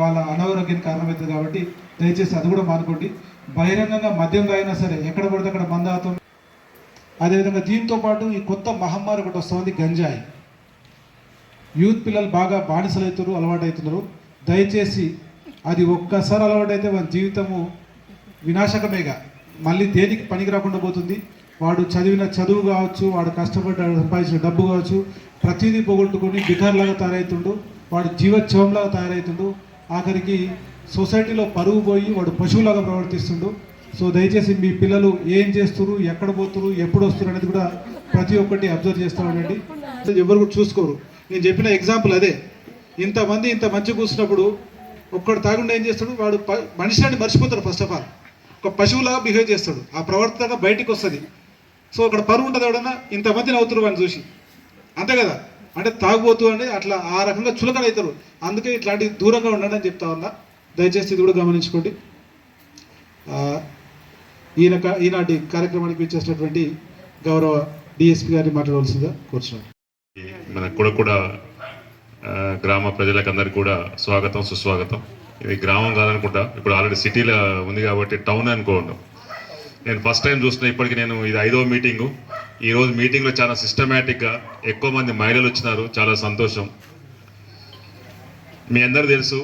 వాళ్ళ అనారోగ్యానికి కారణమవుతుంది కాబట్టి దయచేసి అది కూడా మానుకోండి. బహిరంగంగా మద్యం అయినా సరే ఎక్కడ పడితే అక్కడ మందాతం అదేవిధంగా దీంతో పాటు ఈ కొత్త మహమ్మారి ఒకటి వస్తుంది గంజాయి. యూత్ పిల్లలు బాగా బానిసలు అవుతారు అలవాటు అవుతున్నారు దయచేసి అది ఒక్కసారి అలవాటైతే వారి జీవితము వినాశకమేగా. మళ్ళీ దేనికి పనికి రాకుండా పోతుంది. వాడు చదివిన చదువు కావచ్చు వాడు కష్టపడ్డ సంపాదించిన డబ్బు కావచ్చు ప్రతిదీ పోగొట్టుకొని బికార్లాగా తయారవుతుండు వాడు జీవోత్సవంలాగా తయారవుతుండు ఆఖరికి సొసైటీలో పరుగు పోయి వాడు పశువులాగా ప్రవర్తిస్తుండు. సో దయచేసి మీ పిల్లలు ఏం చేస్తున్నారు ఎక్కడ పోతున్నారు ఎప్పుడు వస్తారు అనేది కూడా ప్రతి ఒక్కటి అబ్జర్వ్ చేస్తూ ఉండండి. ఎవరు కూడా చూసుకోరు. నేను చెప్పిన ఎగ్జాంపుల్ అదే. ఇంతమంది ఇంత మంచి కూర్చున్నప్పుడు ఒక్కడు తాగుండా ఏం చేస్తాడు? వాడు ప- మనిషిని మర్చిపోతాడు ఫస్ట్ ఆఫ్ ఆల్ ఒక పశువులాగా బిహేవ్ చేస్తాడు. ఆ ప్రవర్తన బయటికి వస్తుంది. సో అక్కడ పరువు ఉంటుంది ఎవడన్నా? ఇంతమంది నవ్వుతారు వాడిని చూసి. అంతే కదా? అంటే తాగుబోతు అంటే అట్లా ఆ రకంగా చులకన అవుతారు. అందుకే ఇట్లాంటి దూరంగా ఉండండి అని చెప్తా ఉన్నా. దయచేసి ఇది కూడా గమనించుకోండి. ఈయన ఈనాటి కార్యక్రమానికి వచ్చేసినటువంటి గౌరవ డిఎస్పి గారిని మాట్లాడవలసిందిగా కూర్చున్నాను. మన కూడా కూడా గ్రామ ప్రజలకు అందరికి కూడా స్వాగతం సుస్వాగతం. ఇది గ్రామం కాదనుకుంటా ఇప్పుడు ఆల్రెడీ సిటీలో ఉంది కాబట్టి టౌన్ అనుకోండి. నేను ఫస్ట్ టైం చూసిన ఇప్పటికి నేను ఇది ఐదో మీటింగు. ఈ రోజు మీటింగ్లో చాలా సిస్టమేటిక్గా ఎక్కువ మంది మహిళలు వచ్చినారు. చాలా సంతోషం. మీ అందరు తెలుసు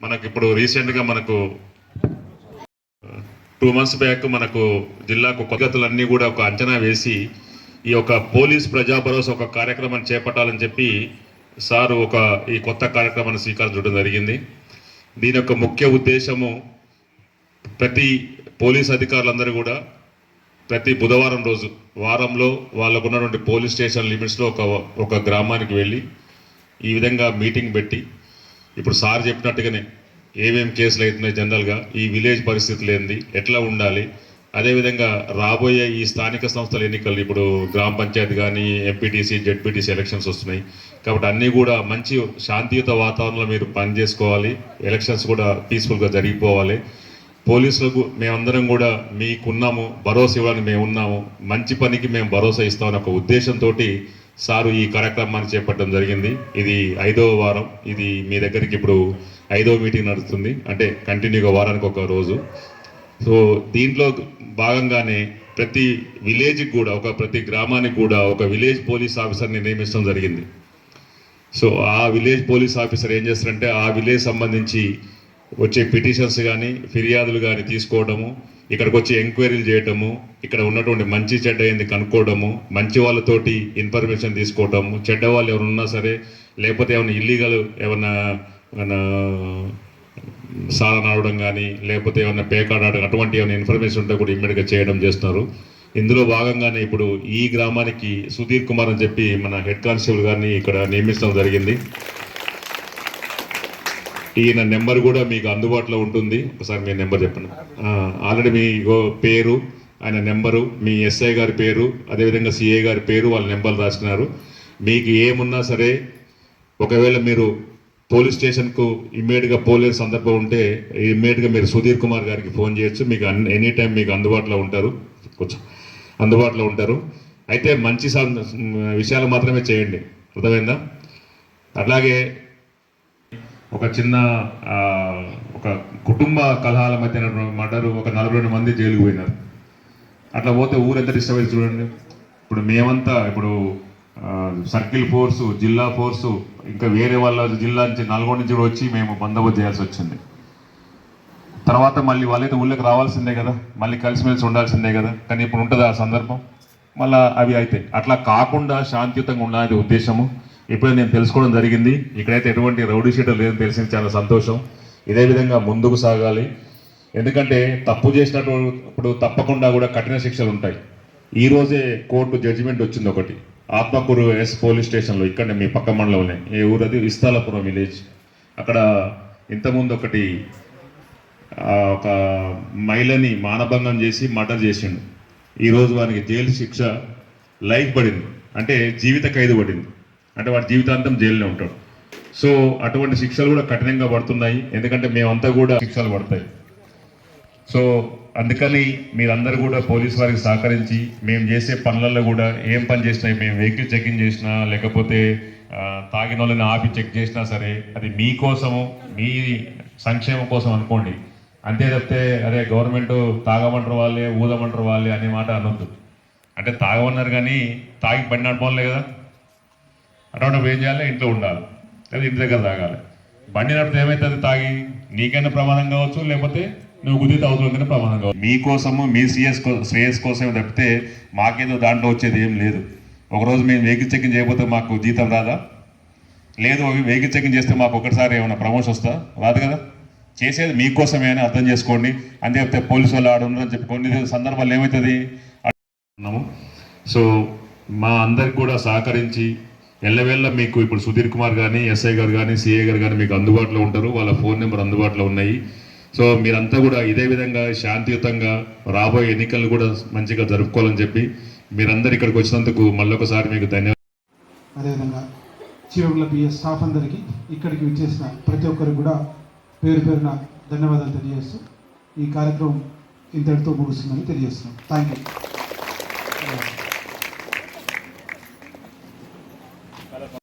మనకు ఇప్పుడు రీసెంట్గా మనకు టూ మంత్స్ బ్యాక్ మనకు జిల్లాకు కొత్తలన్నీ కూడా ఒక అంచనా వేసి ఈ యొక్క పోలీస్ ప్రజా భరోసా ఒక కార్యక్రమాన్ని చేపట్టాలని చెప్పి సారు ఒక ఈ కొత్త కార్యక్రమాన్ని స్వీకరించడం జరిగింది. దీని యొక్క ముఖ్య ఉద్దేశము ప్రతి పోలీస్ అధికారులందరూ కూడా ప్రతి బుధవారం రోజు వారంలో వాళ్ళకు ఉన్నటువంటి పోలీస్ స్టేషన్ లిమిట్స్లో ఒక ఒక గ్రామానికి వెళ్ళి ఈ విధంగా మీటింగ్ పెట్టి ఇప్పుడు సార్ చెప్పినట్టుగానే ఏమేం కేసులు అవుతున్నాయి జనరల్గా ఈ విలేజ్ పరిస్థితులు ఏంది ఎట్లా ఉండాలి అదేవిధంగా రాబోయే ఈ స్థానిక సంస్థల ఎన్నికలు ఇప్పుడు గ్రామ పంచాయతీ కానీ ఎంపీటీసీ జెడ్పీటీసీ ఎలక్షన్స్ వస్తున్నాయి. కాబట్టి అన్నీ కూడా మంచి శాంతియుత వాతావరణంలో మీరు పని చేసుకోవాలి ఎలక్షన్స్ కూడా పీస్ఫుల్గా జరిగిపోవాలి. పోలీసులకు మేమందరం కూడా మీకున్నాము భరోసా ఇవ్వడానికి మేము ఉన్నాము మంచి పనికి మేము భరోసా ఇస్తామని ఒక ఉద్దేశంతో సారు ఈ కార్యక్రమాన్ని చేపట్టడం జరిగింది. ఇది ఐదవ వారం. ఇది మీ దగ్గరికి ఇప్పుడు ఐదవ మీటింగ్ నడుస్తుంది. అంటే కంటిన్యూగా వారానికి ఒక రోజు. సో దీంట్లో భాగంగానే ప్రతి విలేజ్కి కూడా ఒక ప్రతి గ్రామానికి కూడా ఒక విలేజ్ పోలీస్ ఆఫీసర్ని నియమించడం జరిగింది. సో ఆ విలేజ్ పోలీస్ ఆఫీసర్ ఏం చేస్తారంటే ఆ విలేజ్ సంబంధించి వచ్చే పిటిషన్స్ కానీ ఫిర్యాదులు కానీ తీసుకోవడము ఇక్కడికి వచ్చి ఎంక్వైరీలు చేయటము ఇక్కడ ఉన్నటువంటి మంచి చెడ్డ ఏంది కనుక్కోవడము మంచి వాళ్ళతోటి ఇన్ఫర్మేషన్ తీసుకోవటము చెడ్డ వాళ్ళు ఎవరు ఉన్నా సరే లేకపోతే ఏమైనా ఇల్లీగల్ ఏమన్నా ఏమన్నా సారా నడవడం కానీ లేకపోతే ఏమైనా పేకాడడం అటువంటి ఏమైనా ఇన్ఫర్మేషన్ ఉంటే కూడా ఇమ్మీడియట్గా చేయడం చేస్తున్నారు. ఇందులో భాగంగానే ఇప్పుడు ఈ గ్రామానికి సుధీర్ కుమార్ అని చెప్పి మన హెడ్ కానిస్టేబుల్ గారిని ఇక్కడ నియమించడం జరిగింది. ఈయన నెంబర్ కూడా మీకు అందుబాటులో ఉంటుంది. ఒకసారి మీ నెంబర్ చెప్పండి. ఆల్రెడీ మీ పేరు ఆయన నెంబరు మీ ఎస్ఐ గారి పేరు అదేవిధంగా సిఐ గారి పేరు వాళ్ళ నెంబర్లు రాసినారు. మీకు ఏమున్నా సరే ఒకవేళ మీరు పోలీస్ స్టేషన్కు ఇమ్మీడియట్గా పోలే సందర్భం ఉంటే ఇమ్మీడియట్గా మీరు సుధీర్ కుమార్ గారికి ఫోన్ చేయొచ్చు. మీకు ఎనీ టైం మీకు అందుబాటులో ఉంటారు. కొంచెం అందుబాటులో ఉంటారు. అయితే మంచి విషయాలు మాత్రమే చేయండి. అర్థమైందా? అట్లాగే ఒక చిన్న ఒక కుటుంబ కలహాల మధ్య మర్డరు ఒక నలభై రెండు మంది జైలుకు పోయినారు. అట్లా పోతే ఊరు ఎంత డిస్టర్బ్ అయింది చూడండి. ఇప్పుడు మేమంతా ఇప్పుడు సర్కిల్ ఫోర్సు జిల్లా ఫోర్సు ఇంకా వేరే వాళ్ళ జిల్లా నుంచి నల్గొండ నుంచి కూడా వచ్చి మేము బందోబస్తు చేయాల్సి వచ్చింది. తర్వాత మళ్ళీ వాళ్ళైతే ఊళ్ళోకి రావాల్సిందే కదా. మళ్ళీ కలిసిమెలిసి ఉండాల్సిందే కదా. కానీ ఇప్పుడు ఉంటుంది ఆ సందర్భం. మళ్ళీ అవి అయితే అట్లా కాకుండా శాంతియుతంగా ఉండాలనే ఉద్దేశము. ఇప్పుడే నేను తెలుసుకోవడం జరిగింది. ఇక్కడైతే ఎటువంటి రౌడీ షీటర్ లేదని తెలిసింది. చాలా సంతోషం. ఇదే విధంగా ముందుకు సాగాలి. ఎందుకంటే తప్పు చేసినప్పుడు తప్పకుండా కూడా కఠిన శిక్షలు ఉంటాయి. ఈ రోజే కోర్టు జడ్జిమెంట్ వచ్చింది ఒకటి. ఆత్మకూరు ఎస్ పోలీస్ స్టేషన్లో ఇక్కడనే మీ పక్క మండలంలోనే. ఏ ఊరు అది విస్తాలపురం విలేజ్. అక్కడ ఇంతకుముందు ఒకటి ఒక మహిళని మానభంగం చేసి మర్డర్ చేసిండు. ఈరోజు వారికి జైలు శిక్ష లైఫ్ పడింది. అంటే జీవిత ఖైదు పడింది. అంటే వాడి జీవితాంతం జైల్లో ఉంటాడు. సో అటువంటి శిక్షలు కూడా కఠినంగా పడుతున్నాయి. ఎందుకంటే మేమంతా కూడా శిక్షలు పడతాయి. సో అందుకని మీరందరూ కూడా పోలీస్ వారికి సహకరించి మేము చేసే పనులలో కూడా ఏం పని చేసినా మేము వెహికల్ చెకింగ్ చేసినా లేకపోతే తాగిన వాళ్ళని ఆపి చెక్ చేసినా సరే అది మీకోసము మీ సంక్షేమం కోసం అనుకోండి. అంతే తప్పితే అరే గవర్నమెంట్ తాగమంటారు వాళ్ళే ఊదమంటారు వాళ్ళే అనే మాట అనొద్దు. అంటే తాగమన్నారు కానీ తాగి బండి పోలే కదా. అటువంటి ఏం చేయాలి? ఇంట్లో ఉండాలి. లేదా ఇంటి దగ్గర తాగాలి. బండి నడిపితే ఏమవుతుంది తాగి. నీకైనా ప్రమాదం కావచ్చు లేకపోతే నువ్వు గుద్దితే అవసరం ప్రమాదం కావచ్చు. మీకోసము మీ సిఎస్ శ్రేయస్ కోసమే తప్పితే మాకేదో దాంట్లో వచ్చేది ఏం లేదు. ఒకరోజు మేము వెహికల్ చెకింగ్ చేయకపోతే మాకు జీతం రాదా? లేదు వెహికల్ చెకింగ్ చేస్తే మాకు ఒకటిసారి ఏమైనా ప్రమోషన్ వస్తా? రాదు కదా? చేసేది మీకోసమే అని అర్థం చేసుకోండి. అంతే చెప్తే పోలీసు వాళ్ళు ఆడ ఉన్నారని చెప్పి కొన్ని సందర్భాలు ఏమవుతుంది సో మా అందరికి కూడా సహకరించి ఎల్లవేళ్ళ మీకు ఇప్పుడు సుధీర్ కుమార్ కానీ ఎస్ఐ గారు కానీ సిఏ గారు కానీ మీకు అందుబాటులో ఉంటారు. వాళ్ళ ఫోన్ నెంబర్ అందుబాటులో ఉన్నాయి. సో మీరంతా కూడా ఇదే విధంగా శాంతియుతంగా రాబోయే ఎన్నికలు కూడా మంచిగా జరుపుకోవాలని చెప్పి మీరందరు ఇక్కడికి వచ్చినందుకు మళ్ళొకసారి మీకు ధన్యవాదాలు. అదేవిధంగా చివరిలో బిఎస్ స్టాఫ్ అందరికీ ఇక్కడికి విచ్చేసిన ప్రతి ఒక్కరికి కూడా పేరు పేరున ధన్యవాదాలు తెలియజేస్తూ ఈ కార్యక్రమం ఇంతటితో ముగుస్తుందని తెలియజేస్తున్నాం. Thank you